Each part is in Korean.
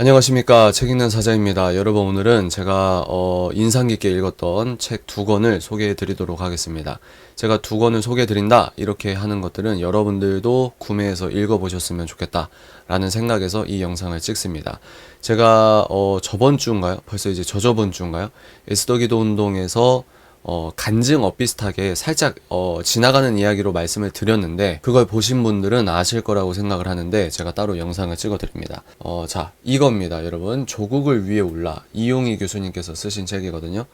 안녕하십니까 책 읽는 사자입니다. 여러분 오늘은 제가 어, 인상 깊게 읽었던 책 두 권을 소개해 드리도록 하겠습니다. 제가 두 권을 소개해 드린다 이렇게 하는 것들은 여러분들도 구매해서 읽어 보셨으면 좋겠다 라는 생각에서 이 영상을 찍습니다. 제가 어, 저번 주인가요? 벌써 이제 저저번 주인가요? 에스더기도 운동에서 어, 간증 엇비슷하게 살짝 어, 지나가는 이야기로 말씀을 드렸는데 그걸 보신 분들은 아실 거라고 생각을 하는데 제가 따로 영상을 찍어 드립니다. 어, 자, 이겁니다, 여러분. 조국을 위해 올라 이용희 교수님께서 쓰신 책이거든요.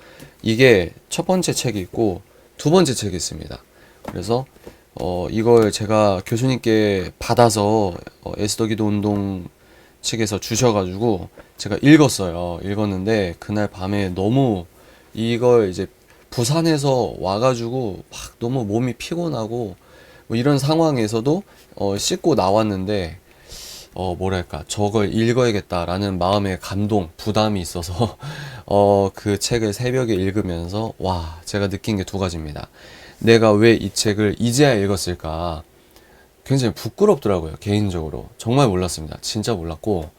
이게 첫 번째 책이 있고 두 번째 책이 있습니다. 그래서 어, 이걸 제가 교수님께 받아서 어, 에스더기도 운동 측에서 주셔가지고 제가 읽었어요. 읽었는데 그날 밤에 너무 이걸 이제 부산에서 와가지고 막 너무 몸이 피곤하고 뭐 이런 상황에서도 어, 씻고 나왔는데 어, 뭐랄까 저걸 읽어야겠다라는 마음의 감동, 부담이 있어서 어, 그 책을 새벽에 읽으면서 와 제가 느낀 게 두 가지입니다. 내가 왜 이 책을 이제야 읽었을까? 굉장히 부끄럽더라고요 개인적으로 정말 몰랐습니다. 진짜 몰랐고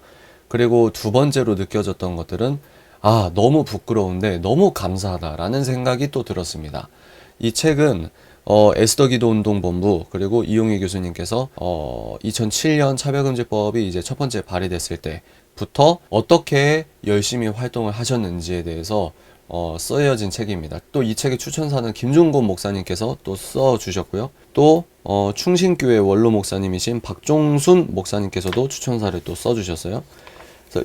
그리고 두 번째로 느껴졌던 것들은 아, 너무 부끄러운데 너무 감사하다라는 생각이 또 들었습니다. 이 책은 어, 에스더 기도 운동 본부 그리고 이용희 교수님께서 어, 2007년 차별금지법이 이제 첫 번째 발의됐을 때부터 어떻게 열심히 활동을 하셨는지에 대해서 어, 쓰여진 책입니다. 또 이 책의 추천사는 김종곤 목사님께서 또 써주셨고요. 또 어, 충신교회 원로 목사님이신 박종순 목사님께서도 추천사를 또 써주셨어요.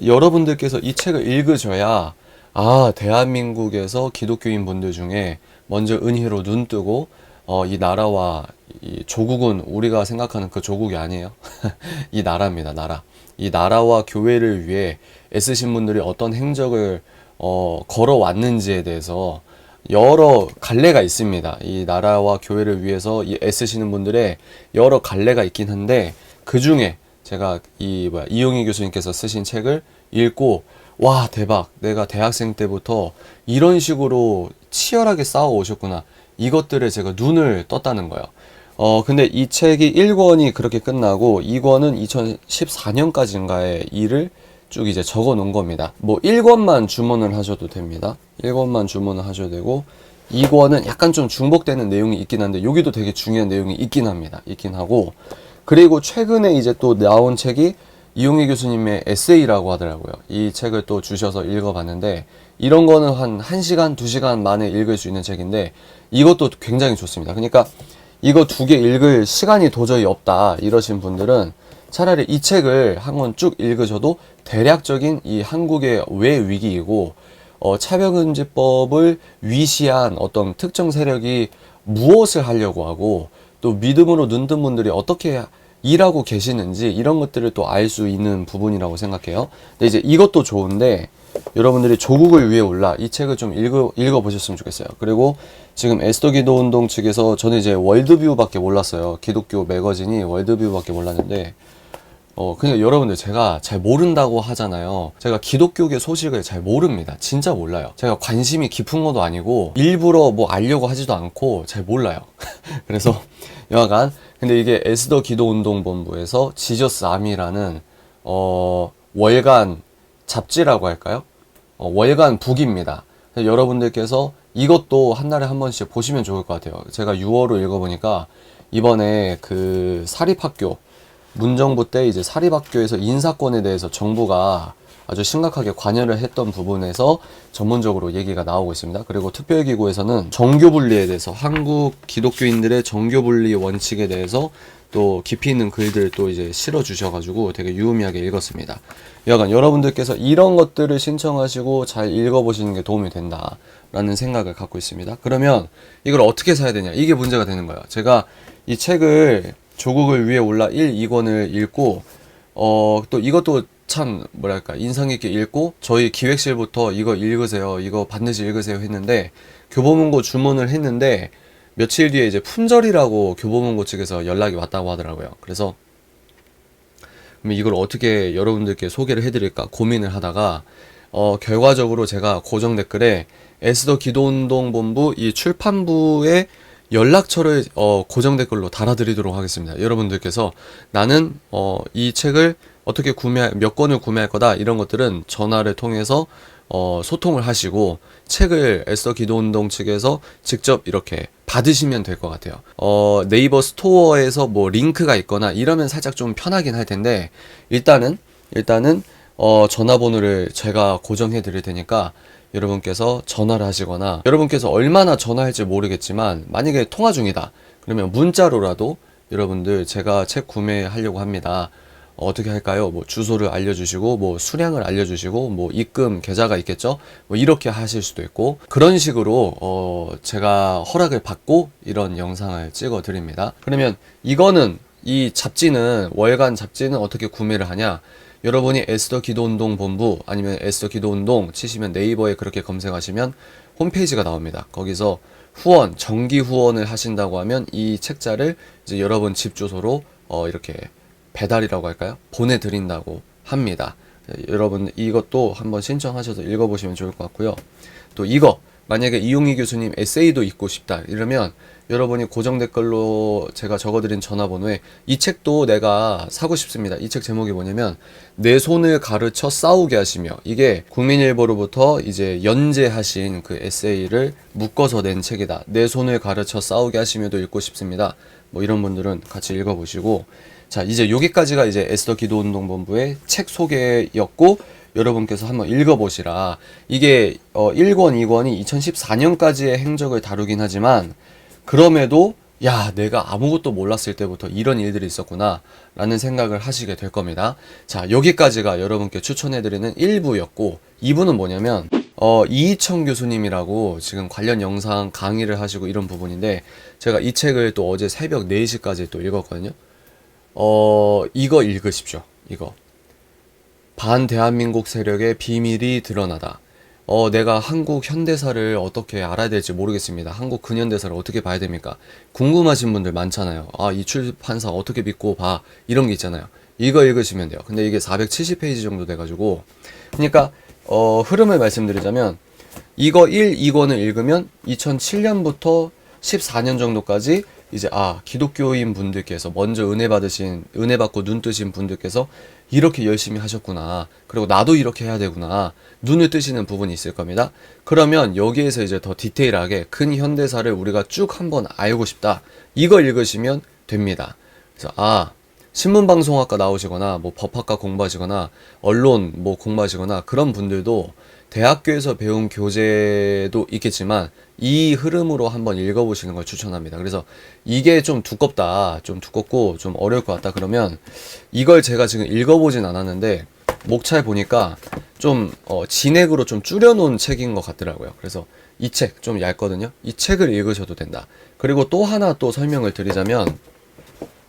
여러분들께서 이 책을 읽으셔야 아 대한민국에서 기독교인 분들 중에 먼저 은혜로 눈 뜨고 어, 이 나라와 이 조국은 우리가 생각하는 그 조국이 아니에요. 이 나라입니다, 나라. 이 나라와 교회를 위해 애쓰신 분들이 어떤 행적을 어, 걸어왔는지에 대해서 여러 갈래가 있습니다. 이 나라와 교회를 위해서 이 애쓰시는 분들의 여러 갈래가 있긴 한데 그 중에 제가 이 뭐야 이용희 교수님께서 쓰신 책을 읽고 와 대박 내가 대학생 때부터 이런 식으로 치열하게 싸워 오셨구나 이것들에 제가 눈을 떴다는 거예요. 어 근데 이 책이 1권이 그렇게 끝나고 2권은 2014년까지인가의 일을 쭉 이제 적어 놓은 겁니다. 뭐 1권만 주문을 하셔도 됩니다. 1권만 주문을 하셔도 되고 2권은 약간 좀 중복되는 내용이 있긴 한데 여기도 되게 중요한 내용이 있긴 합니다. 있긴 하고 그리고 최근에 이제 또 나온 책이 이용희 교수님의 에세이라고 하더라고요. 이 책을 또 주셔서 읽어봤는데 이런 거는 한 1시간, 2시간 만에 읽을 수 있는 책인데 이것도 굉장히 좋습니다. 그러니까 이거 두 개 읽을 시간이 도저히 없다 이러신 분들은 차라리 이 책을 한 권 쭉 읽으셔도 대략적인 이 한국의 왜 위기이고 어, 차별금지법을 위시한 어떤 특정 세력이 무엇을 하려고 하고 또 믿음으로 눈뜬 분들이 어떻게 일하고 계시는지 이런 것들을 또 알 수 있는 부분이라고 생각해요. 근데 이제 이것도 좋은데 여러분들이 조국을 위해 올라 이 책을 좀 읽어 읽어 보셨으면 좋겠어요. 그리고 지금 에스더 기도 운동 측에서 저는 이제 월드뷰밖에 몰랐어요. 기독교 매거진이 월드뷰밖에 몰랐는데 어, 그냥 여러분들 제가 잘 모른다고 하잖아요. 제가 기독교계 소식을 잘 모릅니다. 진짜 몰라요. 제가 관심이 깊은 것도 아니고 일부러 뭐 알려고 하지도 않고 잘 몰라요. 그래서 여하간 근데 이게 에스더 기도운동본부에서 지저스 암이라는 어, 월간 잡지라고 할까요? 어, 월간 북입니다. 여러분들께서 이것도 한 달에 한 번씩 보시면 좋을 것 같아요. 제가 6월로 읽어보니까 이번에 그 사립학교 문정부 때 이제 사립학교에서 인사권에 대해서 정부가 아주 심각하게 관여를 했던 부분에서 전문적으로 얘기가 나오고 있습니다. 그리고 특별기구에서는 정교 분리에 대해서 한국 기독교인들의 정교 분리 원칙에 대해서 또 깊이 있는 글들 또 이제 실어 주셔가지고 되게 유의미하게 읽었습니다. 여하간 여러분들께서 이런 것들을 신청하시고 잘 읽어보시는 게 도움이 된다라는 생각을 갖고 있습니다. 그러면 이걸 어떻게 사야 되냐? 이게 문제가 되는 거예요. 제가 이 책을 조국을 위해 올라 1, 2권을 읽고 어 또 이것도 참 뭐랄까 인상 깊게 읽고 저희 기획실부터 이거 읽으세요 이거 반드시 읽으세요 했는데 교보문고 주문을 했는데 며칠 뒤에 이제 품절이라고 교보문고 측에서 연락이 왔다고 하더라고요. 그래서 이걸 어떻게 여러분들께 소개를 해드릴까 고민을 하다가 어 결과적으로 제가 고정 댓글에 에스더 기도운동본부 이 출판부의 연락처를 어, 고정 댓글로 달아드리도록 하겠습니다. 여러분들께서 나는 어, 이 책을 어떻게 구매 몇 권을 구매할 거다 이런 것들은 전화를 통해서 어, 소통을 하시고 책을 에스더 기도운동 측에서 직접 이렇게 받으시면 될 것 같아요. 어, 네이버 스토어에서 뭐 링크가 있거나 이러면 살짝 좀 편하긴 할 텐데 일단은 일단은 어, 전화번호를 제가 고정해 드릴 테니까 여러분께서 전화를 하시거나 여러분께서 얼마나 전화할지 모르겠지만 만약에 통화 중이다 그러면 문자로라도 여러분들 제가 책 구매하려고 합니다. 어, 어떻게 할까요? 뭐 주소를 알려주시고 뭐 수량을 알려주시고 뭐 입금 계좌가 있겠죠? 뭐 이렇게 하실 수도 있고 그런 식으로 어 제가 허락을 받고 이런 영상을 찍어 드립니다. 그러면 이거는 이 잡지는 월간 잡지는 어떻게 구매를 하냐? 여러분이 에스더 기도운동 본부 아니면 에스더 기도운동 치시면 네이버에 그렇게 검색하시면 홈페이지가 나옵니다. 거기서 후원, 정기 후원을 하신다고 하면 이 책자를 이제 여러분 집 주소로 어 이렇게 배달이라고 할까요? 보내드린다고 합니다. 네, 여러분 이것도 한번 신청하셔서 읽어보시면 좋을 것 같고요. 또 이거 만약에 이용희 교수님 에세이도 읽고 싶다 이러면 여러분이 고정 댓글로 제가 적어드린 전화번호에 이 책도 내가 사고 싶습니다. 이 책 제목이 뭐냐면 내 손을 가르쳐 싸우게 하시며 이게 국민일보로부터 이제 연재하신 그 에세이를 묶어서 낸 책이다. 내 손을 가르쳐 싸우게 하시며도 읽고 싶습니다. 뭐 이런 분들은 같이 읽어보시고 자 이제 여기까지가 이제 에스더 기도운동본부의 책 소개였고 여러분께서 한번 읽어보시라. 이게 어 1권, 2권이 2014년까지의 행적을 다루긴 하지만 그럼에도 야, 내가 아무것도 몰랐을 때부터 이런 일들이 있었구나 라는 생각을 하시게 될 겁니다. 자, 여기까지가 여러분께 추천해드리는 1부였고 2부는 뭐냐면 어, 이희청 교수님이라고 지금 관련 영상 강의를 하시고 이런 부분인데 제가 이 책을 또 어제 새벽 4시까지 또 읽었거든요. 어, 이거 읽으십시오. 이거. 반대한민국 세력의 비밀이 드러나다. 어, 내가 한국 현대사를 어떻게 알아야 될지 모르겠습니다. 한국 근현대사를 어떻게 봐야 됩니까? 궁금하신 분들 많잖아요. 아, 이 출판사 어떻게 믿고 봐. 이런 게 있잖아요. 이거 읽으시면 돼요. 근데 이게 470페이지 정도 돼가지고. 그러니까, 어, 흐름을 말씀드리자면, 이거 1, 2권을 읽으면 2007년부터 14년 정도까지 이제 아 기독교인 분들께서 먼저 은혜 받으신 은혜 받고 눈 뜨신 분들께서 이렇게 열심히 하셨구나. 그리고 나도 이렇게 해야 되구나. 눈을 뜨시는 부분이 있을 겁니다. 그러면 여기에서 이제 더 디테일하게 큰 현대사를 우리가 쭉 한번 알고 싶다. 이걸 읽으시면 됩니다. 그래서 아 신문방송학과 나오시거나 뭐 법학과 공부하시거나 언론 뭐 공부하시거나 그런 분들도 대학교에서 배운 교재도 있겠지만 이 흐름으로 한번 읽어보시는 걸 추천합니다. 그래서 이게 좀 두껍다, 좀 두껍고 좀 어려울 것 같다 그러면 이걸 제가 지금 읽어보진 않았는데 목차에 보니까 좀 어, 진액으로 좀 줄여놓은 책인 것 같더라고요. 그래서 이 책 좀 얇거든요. 이 책을 읽으셔도 된다. 그리고 또 하나 또 설명을 드리자면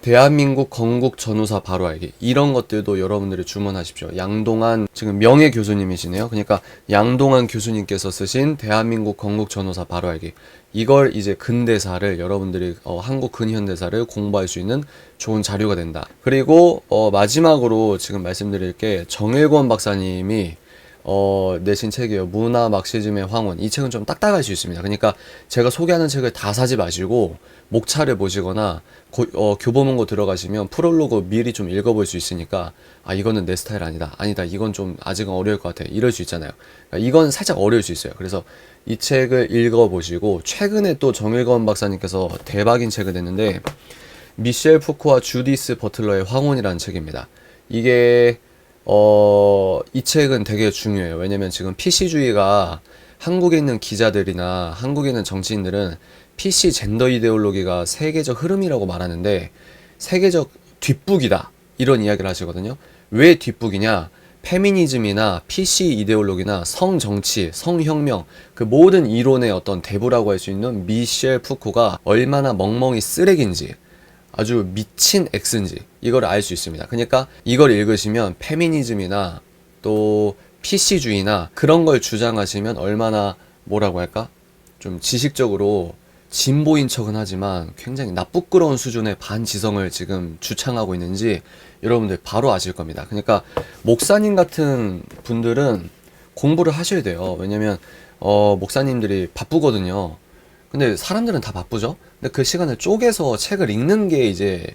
대한민국 건국 전후사 바로 알기 이런 것들도 여러분들이 주문하십시오. 양동한 지금 명예 교수님이시네요. 그러니까 양동한 교수님께서 쓰신 대한민국 건국 전후사 바로 알기 이걸 이제 근대사를 여러분들이 어, 한국 근현대사를 공부할 수 있는 좋은 자료가 된다. 그리고 어, 마지막으로 지금 말씀드릴 게 정일권 박사님이 어, 내신 책이에요. 문화 막시즘의 황혼. 이 책은 좀 딱딱할 수 있습니다. 그러니까 제가 소개하는 책을 다 사지 마시고 목차를 보시거나 고, 어, 교보문고 들어가시면 프롤로그 미리 좀 읽어볼 수 있으니까 아 이거는 내 스타일 아니다. 아니다. 이건 좀 아직은 어려울 것 같아. 이럴 수 있잖아요. 그러니까 이건 살짝 어려울 수 있어요. 그래서 이 책을 읽어보시고 최근에 또 정일건 박사님께서 대박인 책을 냈는데 미셸 푸코와 주디스 버틀러의 황혼이라는 책입니다. 이게 어, 이 책은 되게 중요해요. 왜냐면 지금 PC주의가 한국에 있는 기자들이나 한국에 있는 정치인들은 PC 젠더 이데올로기가 세계적 흐름이라고 말하는데 세계적 뒷북이다. 이런 이야기를 하시거든요. 왜 뒷북이냐? 페미니즘이나 PC 이데올로기나 성정치, 성혁명, 그 모든 이론의 어떤 대부라고 할 수 있는 미셸 푸코가 얼마나 멍멍이 쓰레기인지, 아주 미친 X인지 이걸 알 수 있습니다. 그러니까 이걸 읽으시면 페미니즘이나 또 PC주의나 그런 걸 주장하시면 얼마나 뭐라고 할까? 좀 지식적으로 진보인 척은 하지만 굉장히 나쁘끄러운 수준의 반지성을 지금 주창하고 있는지 여러분들 바로 아실 겁니다. 그러니까 목사님 같은 분들은 공부를 하셔야 돼요. 왜냐면 어 목사님들이 바쁘거든요. 근데 사람들은 다 바쁘죠? 근데 그 시간을 쪼개서 책을 읽는 게 이제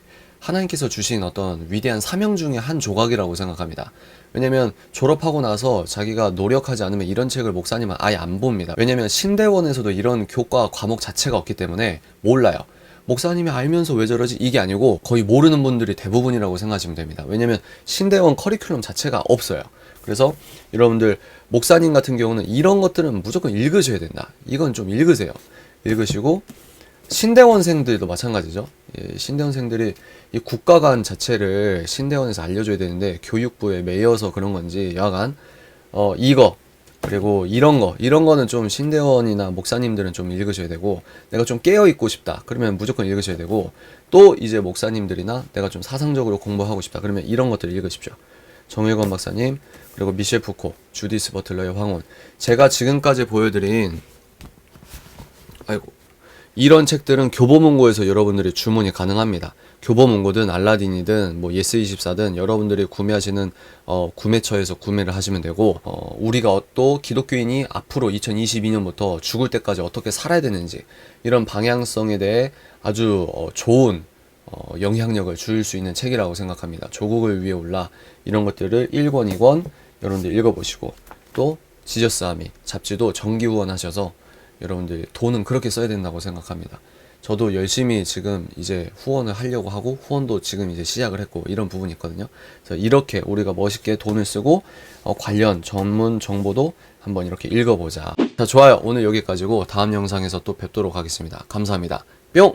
하나님께서 주신 어떤 위대한 사명 중의 한 조각이라고 생각합니다. 왜냐면 졸업하고 나서 자기가 노력하지 않으면 이런 책을 목사님은 아예 안 봅니다. 왜냐면 신대원에서도 이런 교과 과목 자체가 없기 때문에 몰라요. 목사님이 알면서 왜 저러지? 이게 아니고 거의 모르는 분들이 대부분이라고 생각하시면 됩니다. 왜냐면 신대원 커리큘럼 자체가 없어요. 그래서 여러분들 목사님 같은 경우는 이런 것들은 무조건 읽으셔야 된다. 이건 좀 읽으세요. 읽으시고 신대원생들도 마찬가지죠. 예, 신대원생들이 이 국가관 자체를 신대원에서 알려줘야 되는데 교육부에 매여서 그런 건지 여하간 어 이거 그리고 이런 거 이런 거는 좀 신대원이나 목사님들은 좀 읽으셔야 되고 내가 좀 깨어 있고 싶다 그러면 무조건 읽으셔야 되고 또 이제 목사님들이나 내가 좀 사상적으로 공부하고 싶다 그러면 이런 것들 읽으십시오. 정일권 박사님 그리고 미셸 푸코, 주디스 버틀러의 황혼 제가 지금까지 보여드린 아이고 이런 책들은 교보문고에서 여러분들이 주문이 가능합니다. 교보문고든 알라딘이든 뭐 예스24든 여러분들이 구매하시는 어, 구매처에서 구매를 하시면 되고 어, 우리가 어- 또 기독교인이 앞으로 2022년부터 죽을 때까지 어떻게 살아야 되는지 이런 방향성에 대해 아주 어, 좋은 어, 영향력을 줄 수 있는 책이라고 생각합니다. 조국을 위해 올라 이런 것들을 1권, 2권 여러분들 읽어보시고 또 지저스 아미 잡지도 정기 후원하셔서 여러분들 돈은 그렇게 써야 된다고 생각합니다. 저도 열심히 지금 이제 후원을 하려고 하고 후원도 지금 이제 시작을 했고 이런 부분이 있거든요. 그래서 이렇게 우리가 멋있게 돈을 쓰고 어, 관련 전문 정보도 한번 이렇게 읽어보자. 자 좋아요. 오늘 여기까지고 다음 영상에서 또 뵙도록 하겠습니다. 감사합니다. 뿅!